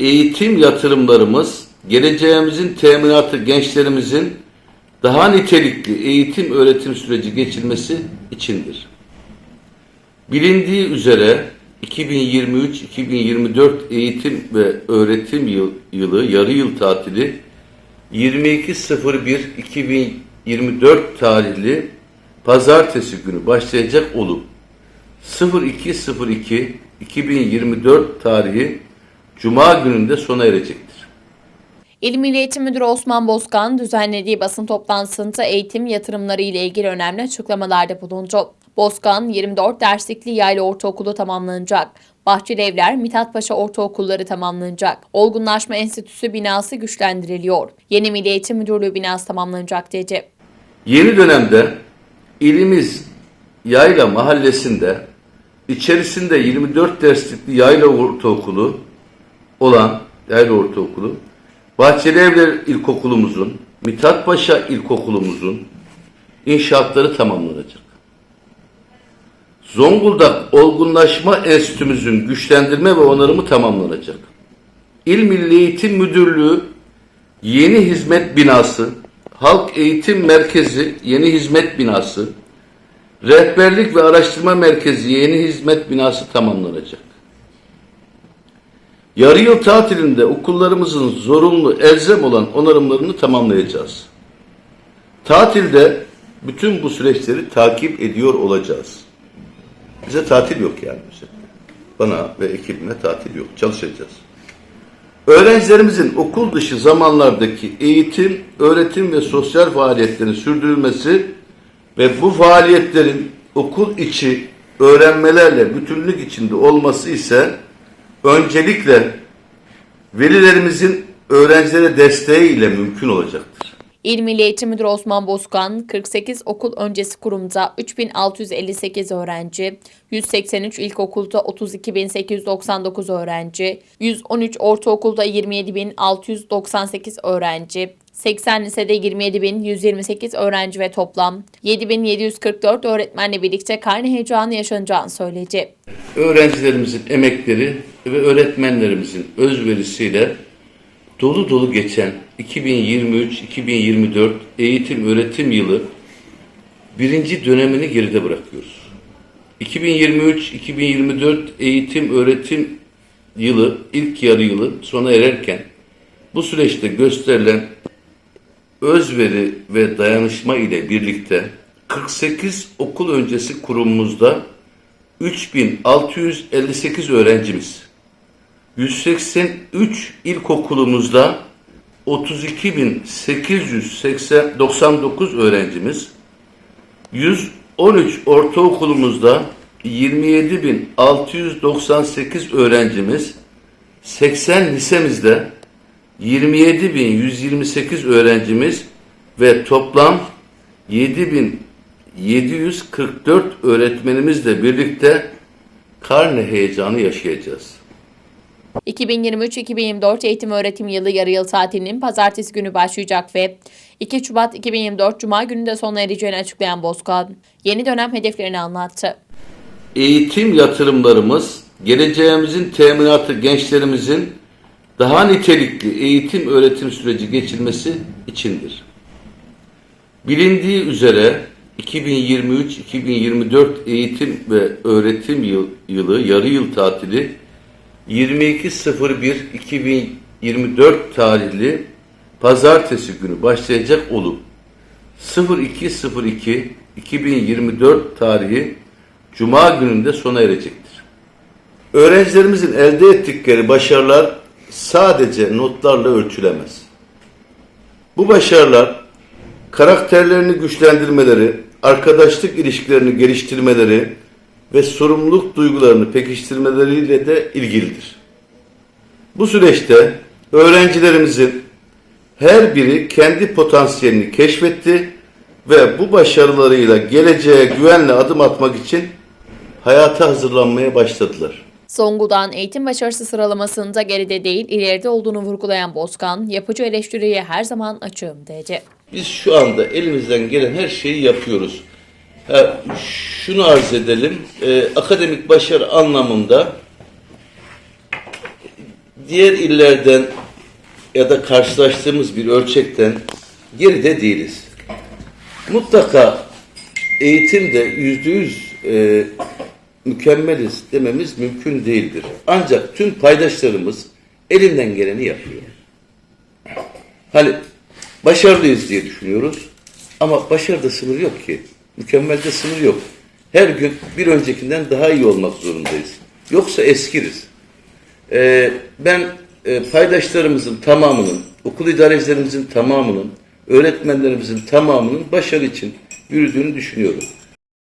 eğitim yatırımlarımız geleceğimizin teminatı gençlerimizin daha nitelikli eğitim öğretim süreci geçirmesi içindir. Bilindiği üzere 2023-2024 eğitim ve öğretim yıl- yılı yarı yıl tatili 22.01.2024 tarihli pazartesi günü başlayacak olup 02.02.2024 tarihi Cuma gününde sona erecektir. İl Milli Eğitim Müdürü Osman Bozkan düzenlediği basın toplantısında eğitim yatırımları ile ilgili önemli açıklamalarda bulundu. Bozkan, 24 derslikli yaylı ortaokulu tamamlanacak. Bahçeli Evler, Mithat Paşa Ortaokulları tamamlanacak. Olgunlaşma Enstitüsü binası güçlendiriliyor. Yeni Milli Eğitim Müdürlüğü binası tamamlanacak dedi. Yeni dönemde ilimiz Yayla mahallesinde içerisinde 24 derslikli Yayla Ortaokulu olan Yayla Ortaokulu, Bahçeli Evler İlkokulumuzun, Mithat Paşa İlkokulumuzun inşaatları tamamlanacak. Zonguldak Olgunlaşma Enstitümüzün güçlendirme ve onarımı tamamlanacak. İl Milli Eğitim Müdürlüğü yeni hizmet binası, Halk Eğitim Merkezi yeni hizmet binası, Rehberlik ve Araştırma Merkezi yeni hizmet binası tamamlanacak. Yarı yıl tatilinde okullarımızın zorunlu elzem olan onarımlarını tamamlayacağız. Tatilde bütün bu süreçleri takip ediyor olacağız. Bize tatil yok yani. Bana ve ekibime tatil yok. Çalışacağız. Öğrencilerimizin okul dışı zamanlardaki eğitim, öğretim ve sosyal faaliyetlerin sürdürülmesi ve bu faaliyetlerin okul içi öğrenmelerle bütünlük içinde olması ise öncelikle velilerimizin öğrencilere desteğiyle mümkün olacaktır. İl Milli Eğitim Müdürü Osman Bozkan, 48 okul öncesi kurumda 3658 öğrenci, 183 ilkokulda 32899 öğrenci, 113 ortaokulda 27698 öğrenci, 80 lisede 27128 öğrenci ve toplam 7744 öğretmenle birlikte karne heyecanı yaşanacağını söyledi. öğrencilerimizin emekleri ve öğretmenlerimizin özverisiyle dolu dolu geçen 2023-2024 eğitim öğretim yılı birinci dönemini geride bırakıyoruz. 2023-2024 eğitim öğretim yılı ilk yarı yılı sona ererken bu süreçte gösterilen özveri ve dayanışma ile birlikte 48 okul öncesi kurumumuzda 3658 öğrencimiz, 183 ilkokulumuzda 32899 öğrencimiz, 113 ortaokulumuzda 27698 öğrencimiz, 80 lisemizde 27.128 öğrencimiz ve toplam 7.744 öğretmenimizle birlikte karne heyecanı yaşayacağız. 2023-2024 eğitim öğretim yılı yarı yıl tatilinin pazartesi günü başlayacak ve 2 Şubat 2024 Cuma günü de sona ereceğini açıklayan Bozkan, yeni dönem hedeflerini anlattı. Eğitim yatırımlarımız geleceğimizin teminatı gençlerimizin daha nitelikli eğitim öğretim süreci geçirmesi içindir. Bilindiği üzere 2023-2024 eğitim ve öğretim yıl- yılı yarı yıl tatili 22.01.2024 tarihli pazartesi günü başlayacak olup 02.02.2024 tarihi Cuma gününde sona erecektir. Öğrencilerimizin elde ettikleri başarılar sadece notlarla ölçülemez. Bu başarılar karakterlerini güçlendirmeleri, arkadaşlık ilişkilerini geliştirmeleri ve sorumluluk duygularını pekiştirmeleriyle de ilgilidir. Bu süreçte öğrencilerimizin her biri kendi potansiyelini keşfetti ve bu başarılarıyla geleceğe güvenle adım atmak için hayata hazırlanmaya başladılar. Zonguldak'ın eğitim başarısı sıralamasında geride değil ileride olduğunu vurgulayan Bozkan, yapıcı eleştiriye her zaman açığım dedi. Biz şu anda elimizden gelen her şeyi yapıyoruz. Ha, şunu arz edelim, e, akademik başarı anlamında diğer illerden ya da karşılaştığımız bir ölçekten geride değiliz. Mutlaka eğitimde yüzde yüz e, mükemmeliz dememiz mümkün değildir. Ancak tüm paydaşlarımız elinden geleni yapıyor. Hani başarılıyız diye düşünüyoruz ama başarıda sınır yok ki. Mükemmelde sınır yok. Her gün bir öncekinden daha iyi olmak zorundayız. Yoksa eskiriz. Ee, ben e, paydaşlarımızın tamamının, okul idarecilerimizin tamamının, öğretmenlerimizin tamamının başarı için yürüdüğünü düşünüyorum.